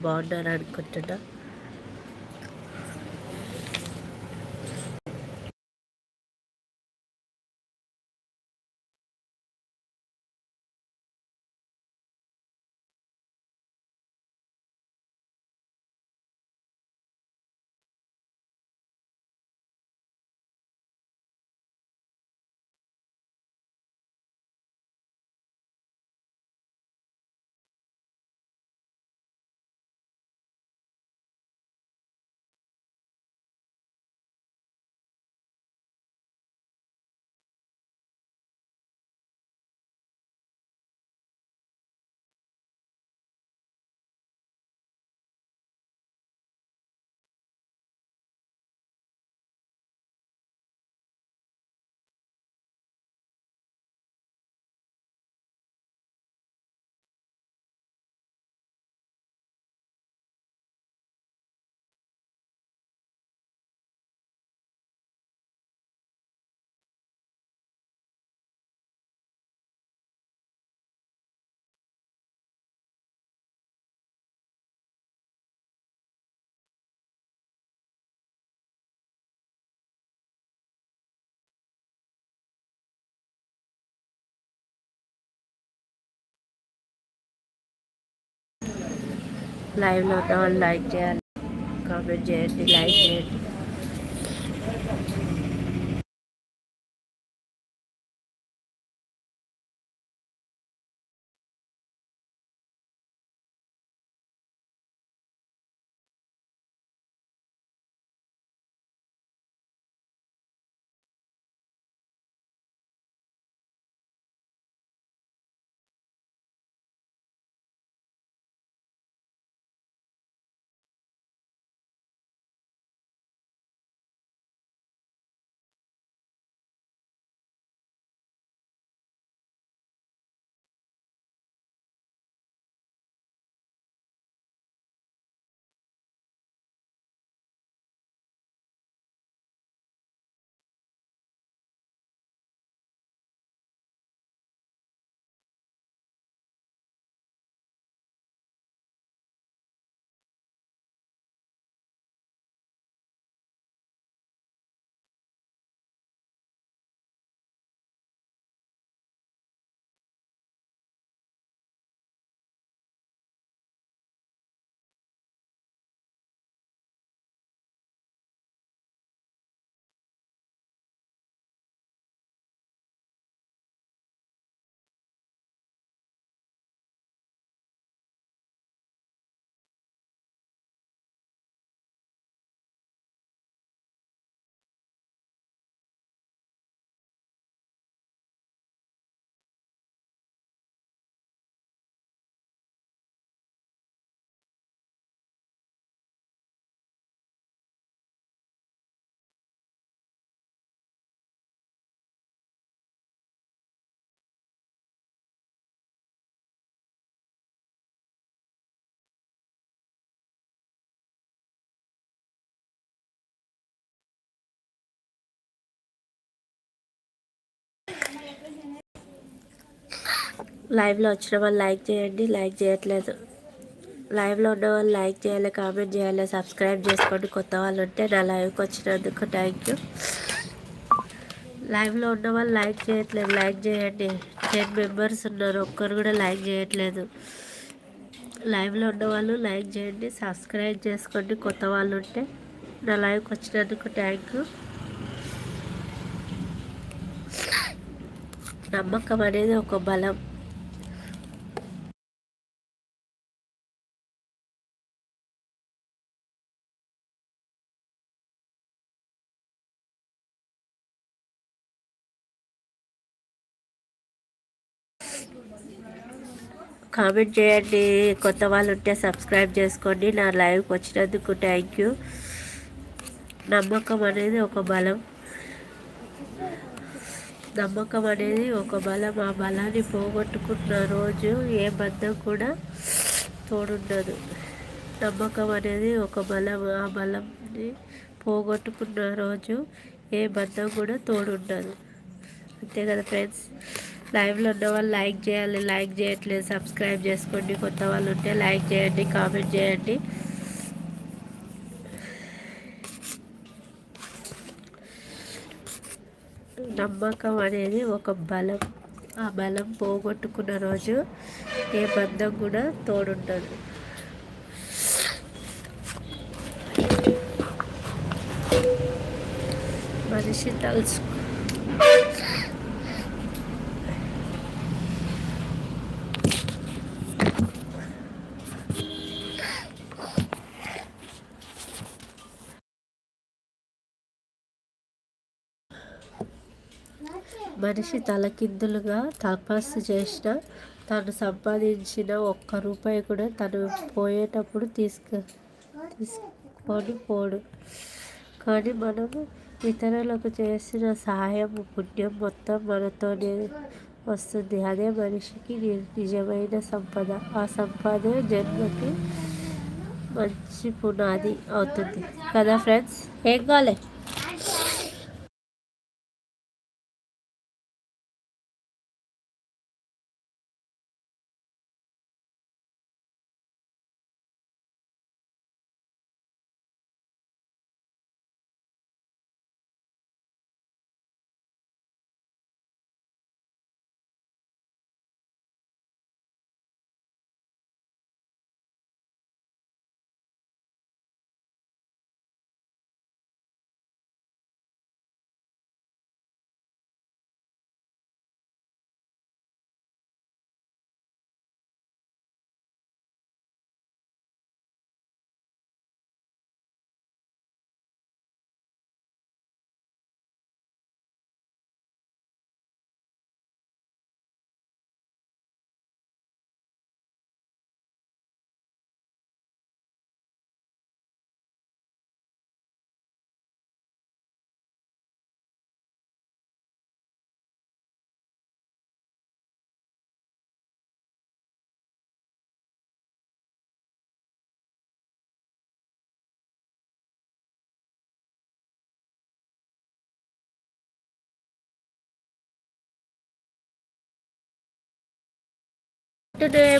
బాగున్నారు అనుకుంటున్నా. లైవ్లో ఉన్న వాళ్ళు లైక్ చేయాలి కామెంట్ చేయండి లైక్ చేయండి లైవ్లో వచ్చిన వాళ్ళు లైక్ చేయండి లైక్ చేయట్లేదు. లైవ్లో ఉన్న వాళ్ళు లైక్ చేయాలి కామెంట్ చేయాలి సబ్స్క్రైబ్ చేసుకోండి. కొత్త వాళ్ళు ఉంటే నా లైవ్కి వచ్చినందుకు థ్యాంక్ యూ లైవ్లో ఉన్న వాళ్ళు లైక్ చేయట్లేదు లైక్ చేయండి. టెన్ మెంబర్స్ ఉన్నారు ఒక్కరు కూడా లైక్ చేయట్లేదు. లైవ్లో ఉన్న వాళ్ళు లైక్ చేయండి సబ్స్క్రైబ్ చేసుకోండి. కొత్త వాళ్ళు ఉంటే నా లైవ్కి వచ్చినందుకు థ్యాంక్ యూ నమ్మకం అనేది ఒక బలం. కామెంట్ చేయండి. కొత్త వాళ్ళు ఉంటే సబ్స్క్రైబ్ చేసుకోండి. నా లైవ్కి వచ్చినందుకు థ్యాంక్ యూ. నమ్మకం అనేది ఒక బలం. నమ్మకం అనేది ఒక బలం. ఆ బలాన్ని పోగొట్టుకున్న రోజు ఏ బంధం కూడా తోడుండదు. నమ్మకం అనేది ఒక బలం. ఆ బలంని పోగొట్టుకున్న రోజు ఏ బంధం కూడా తోడుండదు. అంతే కదా ఫ్రెండ్స్? లైవ్లో ఉన్న వాళ్ళు లైక్ చేయాలి లైక్ చేయట్లేదు. సబ్స్క్రైబ్ చేసుకోండి. కొత్త వాళ్ళు ఉంటే లైక్ చేయండి కామెంట్ చేయండి. నమ్మకం అనేది ఒక బలం. ఆ బలం పోగొట్టుకున్న రోజు ఏ బంధం కూడా తోడుంటుంది మనిషి తలుచు మనిషి తలకిందులుగా తపస్సు చేసిన తను సంపాదించిన ఒక్క రూపాయి కూడా తను పోయేటప్పుడు తీసుకు తీసుకొని పోడు. కానీ మనము ఇతరులకు చేసిన సహాయం పుణ్యం మొత్తం మనతోనే వస్తుంది. అదే మనిషికి నిజమైన సంపద. ఆ సంపద జన్మకి మంచి పునాది అవుతుంది. కదా ఫ్రెండ్స్? ఏం కాలే?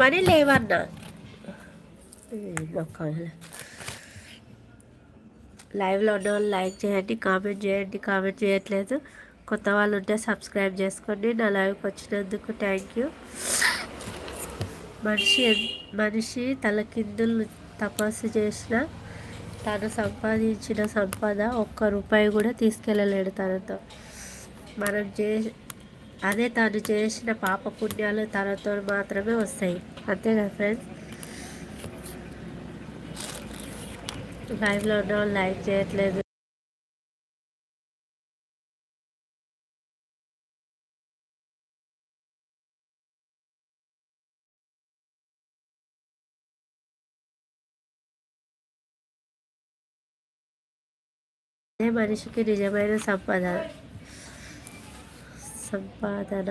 మనీ లేవన్నా. లైవ్లో ఉన్న వాళ్ళు లైక్ చేయండి కామెంట్ చేయండి కామెంట్ చేయట్లేదు. కొత్త వాళ్ళు ఉంటే సబ్స్క్రైబ్ చేసుకోండి. నా లైవ్కి వచ్చినందుకు థ్యాంక్ యూ మనిషి మనిషి తలకిందులు తపస్సు చేసిన తను సంపాదించిన సంపద ఒక్క రూపాయి కూడా తీసుకెళ్ళలేడు తనతో. మనం చే అదే తను చేసిన పాప పుణ్యాలు తనతో మాత్రమే వస్తాయి. అంతేగా ఫ్రెండ్స్ లైవ్లో ఉన్న లైక్ చేయట్లేదు. అదే మనిషికి నిజమైన సంపద. సంపాదన